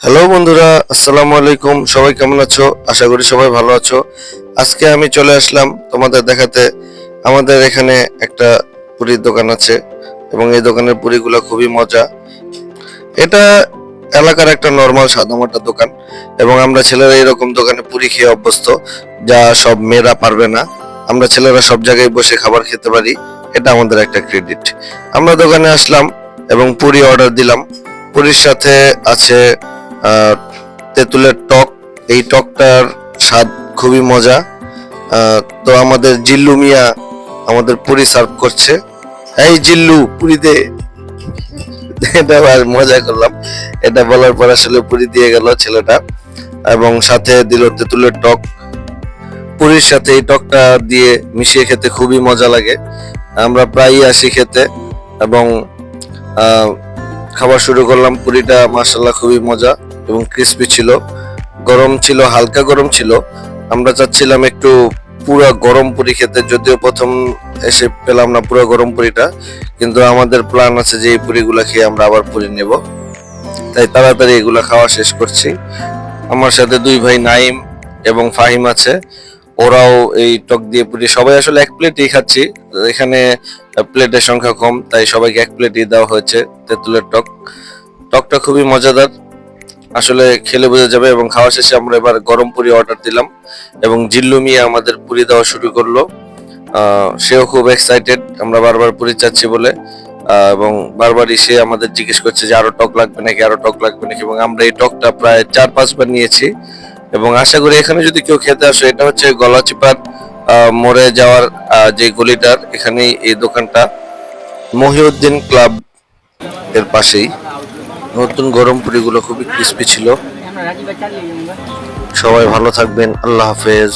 Hello বন্ধুরা, আসসালামু আলাইকুম। সবাই কেমন আছো? আশা করি সবাই ভালো আছো। আজকে আমি চলে আসলাম তোমাদের দেখাতে। আমাদের এখানে একটা পুরীর দোকান আছে এবং এই দোকানের পুরিগুলো খুবই মজা। এটা এলাকার একটা নর্মাল সাদামাটা দোকান এবং আমরা ছেলেরা এরকম দোকানে পুরি খেয়ে অভ্যস্ত, যা সব মেয়েরা পারবে না। আমরা ছেলেরা সব জায়গায় বসে খাবার খেতে পারি, এটা আমাদের একটা ক্রেডিট আমরা দোকানে আসলাম এবং পুরি অর্ডার দিলাম। পুরীর সাথে আছে তেঁতুলের টক, এই টকটার স্বাদ খুবই মজা। তো আমাদের জিল্লু মিয়া আমাদের পুরি সার্ভ করছে। এই জিল্লু পুরি দে এটা আর মজা করলাম। এটা বলার পর আসলে পুরি দিয়ে গেল ছেলেটা এবং সাথে দিল তেঁতুলের টক। পুরীর সাথে এই টকটা দিয়ে মিশিয়ে খেতে খুবই মজা লাগে। আমরা প্রায়ই আসি খেতে এবং খাবার শুরু করলাম। পুরিটা মাসাল্লাহ খুবই মজা। ক্রিস্পি ছিল, গরম ছিল, হালকা গরম ছিল। আমরা চাচ্ছিলাম একটু পুরো গরম পুরি খেতে, যদিও প্রথম এসে পেলাম না পুরো গরম পুরিটা, কিন্তু আমাদের প্ল্যান আছে যে এই পুরিগুলো খেয়ে আমরা আবার পুরি নেব। তাই তাড়াতাড়ি এগুলো খাওয়া শেষ করছি। আমার সাথে দুই ভাই নাইম এবং ফাহিম আছে। ওরাও এই টক দিয়ে পুরি, সবাই আসলে এক প্লেটই খাচ্ছি। এখানে প্লেটের সংখ্যা কম, তাই সবাইকে এক প্লেটই দেওয়া হয়েছে তেঁতুলের টক। টকটা খুবই মজাদার। আসলে খেলে বোঝা যাবে এবং খাওয়া শেষে আমরা এবার গরম পুরি অর্ডার দিলাম এবং জিল্লু মিয়া আমাদের পুরি দেওয়া শুরু করল। সেও খুব এক্সাইটেড আমরা বারবার পুরি চাচ্ছি বলে। এবং বারবার এসে আমাদের জিজ্ঞেস করছে যে আরও টক লাগবে নাকি, আরও টক লাগবে নাকি এবং আমরা এই টকটা প্রায় চার পাঁচবার নিয়েছি। এবং আশা করি এখানে যদি কেউ খেতে আসে, এটা হচ্ছে গলাচিপার মোড়ে যাওয়ার যে গলিটার, এখানেই এই দোকানটা। মহিউদ্দিন ক্লাব এর পাশেই। নতুন গরম পুরিগুলো খুবই ক্রিস্পি ছিল। সবাই ভালো থাকবেন আল্লাহ হাফেজ।